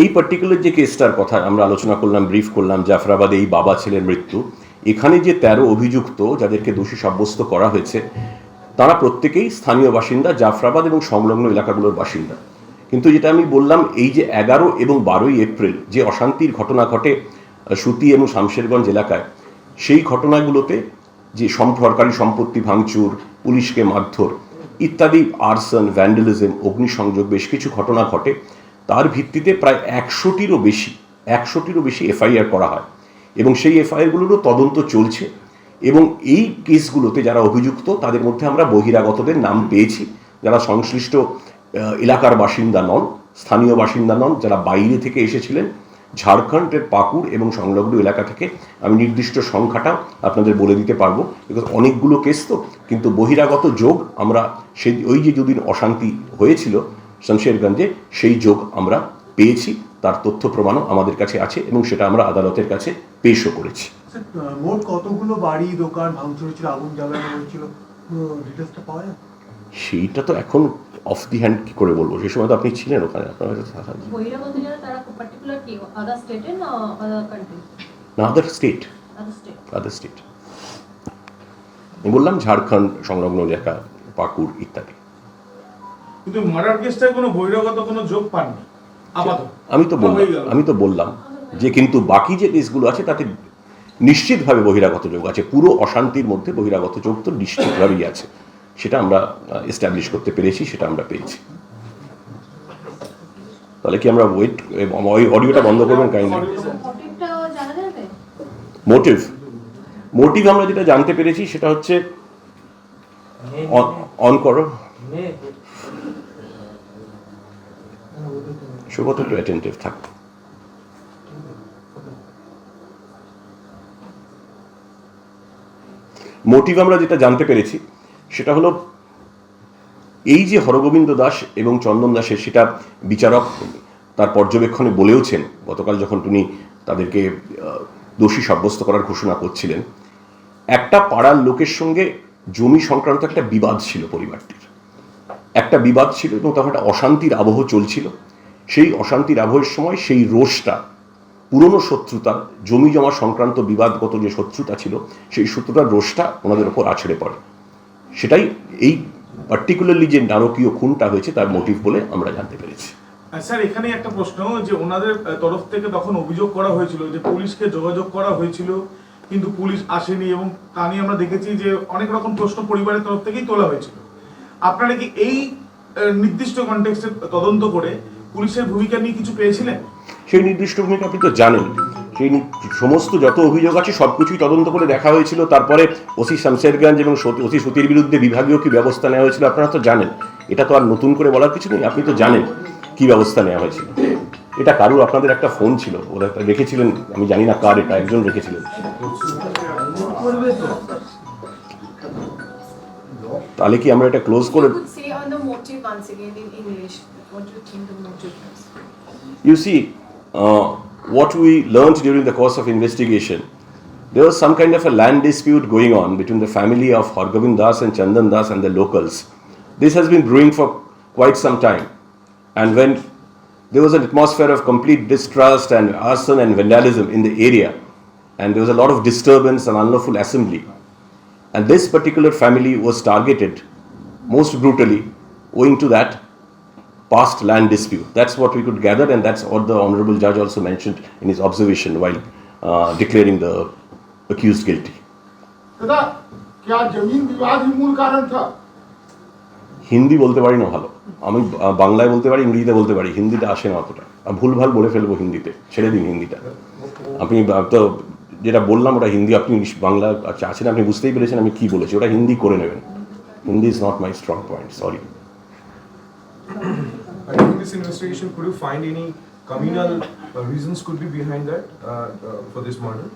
এই পার্টিকুলার যে কেসটার কথা আমরা আলোচনা করলাম ব্রিফ করলাম, জাফরাবাদে এই বাবা ছেলের মৃত্যু, এখানে যে তেরো অভিযুক্ত যাদেরকে দোষী সাব্যস্ত করা হয়েছে, তারা প্রত্যেকেই স্থানীয় বাসিন্দা, জাফরাবাদ এবং সংলগ্ন এলাকাগুলোর বাসিন্দা। কিন্তু যেটা আমি বললাম, এই যে এগারো এবং বারোই এপ্রিল যে অশান্তির ঘটনা ঘটে সুতি এবং শামশেরগঞ্জ এলাকায়, সেই ঘটনাগুলোতে যে সরকারি সম্পত্তি ভাঙচুর, পুলিশকে মারধর, ইত্যাদি আর্সন ভ্যান্ডালিজম অগ্নিসংযোগ, বেশ কিছু ঘটনা ঘটে। তার ভিত্তিতে প্রায় একশোটিরও বেশি একশোটিরও বেশি এফআইআর করা হয়। এবং সেই এফআইআরগুলোরও তদন্ত চলছে। এবং এই কেসগুলোতে যারা অভিযুক্ত, তাদের মধ্যে আমরা বহিরাগতদের নাম পেয়েছি। যারা সংশ্লিষ্ট এলাকার বাসিন্দা নন, স্থানীয় বাসিন্দা নন, যারা বাইরে থেকে এসেছিলেন, ঝাড়খণ্ডের পাকুড় এবং সংলগ্ন এলাকা থেকে। আমি নির্দিষ্ট সংখ্যাটা আপনাদের বলে দিতে পারব। বিকজ অনেকগুলো কেস তো, কিন্তু বহিরাগত যোগ আমরা সেই ওই যে দুদিন অশান্তি হয়েছিল শমশেরগঞ্জে সেই যোগ আমরা পেয়েছি তার তথ্য প্রমাণও আমাদের কাছে আছে এবং সেটা আমরা আদালতের কাছে পেশও করেছি। মোট কতগুলো বাড়ি দোকান ভাঙচুর হয়েছিল আগুন জ্বালানো হয়েছিল? ডিটেলসটা পাওয়া যায়? সেইটা তো এখন অফ দি হ্যান্ড কি করে বলব? সেই সময় তো আপনি ছিলেন ওখানে আপনার হয়তো থাকা বহিরাগত যারা তারা পার্টিকুলার কি আদার স্টেটে না আদার কান্ট্রি না other state other state other state বললাম ঝাড়খণ্ড সংলগ্ন এলাকা পাকুড় ইত্যাদি। কিন্তু মার্ডার কেসটায় কোনো বহিরাগত কোনো যোগ পাননি। আপাতত। আমি তো বললাম আমি তো বললাম যে কিন্তু বাকি যে কেসগুলো আছে তাতে নিশ্চিতভাবে বহিরাগত যোগ আছে। পুরো অশান্তির মধ্যে বহিরাগত যোগ তো নিশ্চিতভাবেই আছে। সেটা আমরা এস্টাবলিশ করতে পেরেছি সেটা আমরা পেয়েছি। তাহলে কি আমরা ওয়েট ওই অডিওটা বন্ধ করবেন কাইন্ডলি? মোটিভ মোটিভ আমরা যেটা জানতে পেরেছি সেটা হচ্ছে অন করো। সুগত একটু অ্যাটেন্টিভ থাক। মোটিভ আমরা যেটা জানতে পেরেছি, সেটা হলো এই যে হরগোবিন্দ দাস এবং চন্দন দাসের সেটা বিচারক তার পর্যবেক্ষণে বলেওছেন, গতকাল যখন তিনি তাদেরকে দোষী সাব্যস্ত করার ঘোষণা করছিলেন, একটা পাড়ার লোকের সঙ্গে জমি সংক্রান্ত একটা বিবাদ ছিল পরিবারটির। একটা বিবাদ ছিল এবং তখন একটা অশান্তির আবহ চলছিল। সেই অশান্তির আবহের সময় সেই রোষটা, পুরনো শত্রুতা, জমি জমা সংক্রান্ত বিবাদগত যে শত্রুতা ছিল, সেই শত্রুতার রোষটা ওনাদের ওপর আছড়ে পড়ে। সেটাই এই পার্টিকুলারলি যে নারকীয় খুনটা হয়েছে তার মোটিভ বলে আমরা জানতে পেরেছি। স্যার, এখানে একটা প্রশ্ন যে ওনাদের তরফ থেকে তখন অভিযোগ করা হয়েছিল যে পুলিশকে যোগাযোগ করা হয়েছিল, কিন্তু পুলিশ আসেনি এবং তা নিয়ে আমরা দেখেছি যে অনেক রকম প্রশ্ন পরিবারের তরফ থেকেই তোলা হয়েছিল। আপনারা কি এই নির্দিষ্ট কনটেক্সটে তদন্ত করে পুলিশের ভূমিকা নিয়ে কিছু পেয়েছিলেন? সেই নির্দিষ্ট ভূমিকা আপনি তো জানেন। সেই সমস্ত যত অভিযোগ আছে সব কিছুই তদন্ত করে দেখা হয়েছিল। তারপরে ওসি শামশেরগঞ্জ এবং সতী- ওসি সতীর বিরুদ্ধে বিভাগীয় কি ব্যবস্থা নেওয়া হয়েছিল আপনারা তো জানেন। এটা তো আর নতুন করে বলার কিছু নেই। আপনি তো জানেন কি ব্যবস্থা নেওয়া হয়েছিল। এটা কারুর? আপনাদের একটা ফোন ছিল। ওরা একটা রেখেছিলেন। আমি জানি না কার এটা একজন রেখেছিলেন। তাহলে কি আমরা এটা ক্লোজ করে What do you think the? You see, uh, what we learned during the course of investigation, there was some kind of a land dispute going on between the family of Hargobind Das and Chandan Das and the locals. This has been brewing for quite some time. And when there was an atmosphere of complete distrust and arson and vandalism in the area, and there was a lot of disturbance and unlawful assembly, and this particular family was targeted most brutally owing to that past land dispute. That's what we could gather, and that's what the honorable judge also mentioned in his observation while uh, declaring the accused guilty. Hindi বলতে পারি না ভালো। আমি বাংলায় বলতে পারি ইংরেজিতে বলতে পারি। হিন্দিতে আসে না অতটা। ভুলভাল বলে ফেলব হিন্দিতে। ছেড়ে দিন হিন্দিটা। আপনি তো যেটা বললাম ওটা হিন্দি। আপনি বাংলা আচ্ছা, আছেন আপনি বুঝতেই পেরেছেন আমি কি বলেছি। ওটা হিন্দি করে নেবেন। Hindi is not my strong point sorry In this investigation, could you find any communal uh, reasons could be behind that uh, uh, for this murder?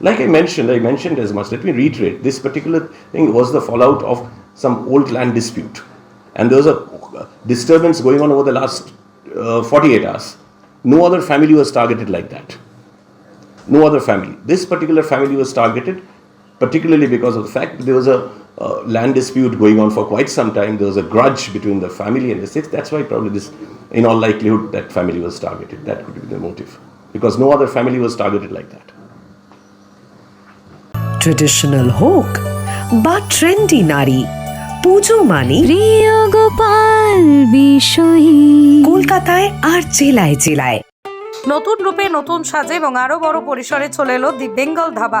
Like I mentioned, I mentioned as much. Let me reiterate. This particular thing was the fallout of some old land dispute, and there was a disturbance going on over the last uh, 48 hours. No other family was targeted like that. No other family. This particular family was targeted, particularly because of the fact that there was a uh, land dispute going on for quite some time. There was a grudge between the family and the six. That's why probably this in all likelihood that family was targeted. That could be the motive. Because no other family was targeted like that. Traditional হোক বা trendy নারী পুজো মানে প্রিয় গোপাল বিষয়ী কলকাতায় আর জেলায় জেলায় নতুন রূপে নতুন সাজে এবং আরও বড় পরিসরে চলে এলো দি বেঙ্গল ধাবা